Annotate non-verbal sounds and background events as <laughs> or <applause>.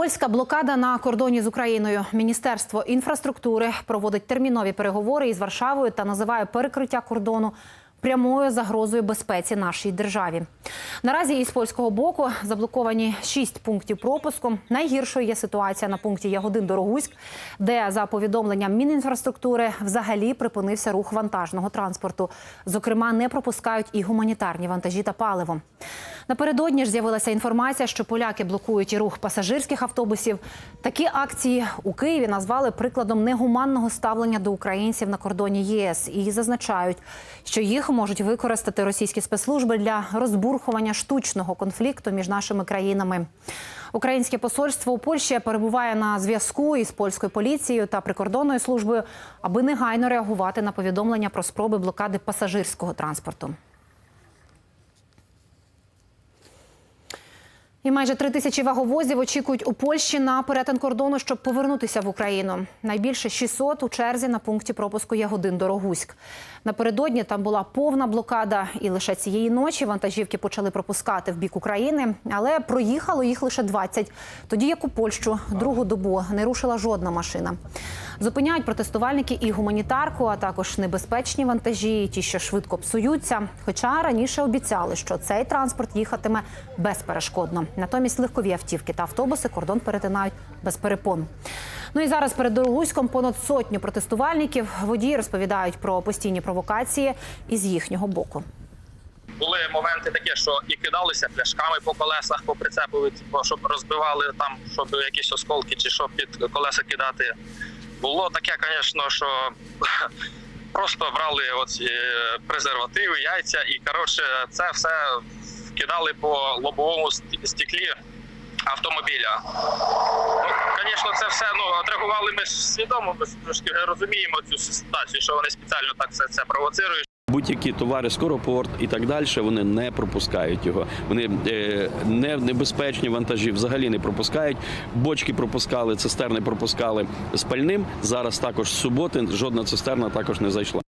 Польська блокада на кордоні з Україною. Міністерство інфраструктури проводить термінові переговори із Варшавою та називає перекриття кордону прямою загрозою безпеці нашій державі. Наразі із польського боку заблоковані шість пунктів пропуску. Найгіршою є ситуація на пункті Ягодин Дорогуськ, де за повідомленням Мінінфраструктури взагалі припинився рух вантажного транспорту. Зокрема, не пропускають і гуманітарні вантажі та паливо. Напередодні ж з'явилася інформація, що поляки блокують і рух пасажирських автобусів. Такі акції у Києві назвали прикладом негуманного ставлення до українців на кордоні ЄС і зазначають, що їх можуть використати російські спецслужби для розбурхування штучного конфлікту між нашими країнами. Українське посольство у Польщі перебуває на зв'язку із польською поліцією та прикордонною службою, аби негайно реагувати на повідомлення про спроби блокади пасажирського транспорту. І майже три тисячі ваговозів очікують у Польщі на перетин кордону, щоб повернутися в Україну. Найбільше 600 у черзі на пункті пропуску Ягодин Дорогуськ. Напередодні там була повна блокада, і лише цієї ночі вантажівки почали пропускати в бік України, але проїхало їх лише 20. Тоді як у Польщу другу добу не рушила жодна машина. Зупиняють протестувальники і гуманітарку, а також небезпечні вантажі, ті, що швидко псуються. Хоча раніше обіцяли, що цей транспорт їхатиме безперешкодно. Натомість легкові автівки та автобуси кордон перетинають без перепон. Ну і зараз перед Дорогуськом понад сотню протестувальників водії розповідають про постійні провокації із їхнього боку. були моменти такі, що і кидалися пляшками по колесах, по прицепу, типу, щоб розбивали там, щоб якісь осколки чи що під колеса кидати. Було таке, звісно, що <laughs> просто брали оці презервативи, яйця, і коротше, це все кидали по лобовому ст- стеклі автомобіля. Ну, звісно, це все ну отреагували ми свідомо, ми трошки розуміємо цю ситуацію, що вони спеціально так це, це провоцирують. Будь-які товари, скоропорт і так далі, вони не пропускають його. Вони е, не небезпечні вантажі взагалі не пропускають. Бочки пропускали, цистерни пропускали з пальним. Зараз також з суботи жодна цистерна також не зайшла.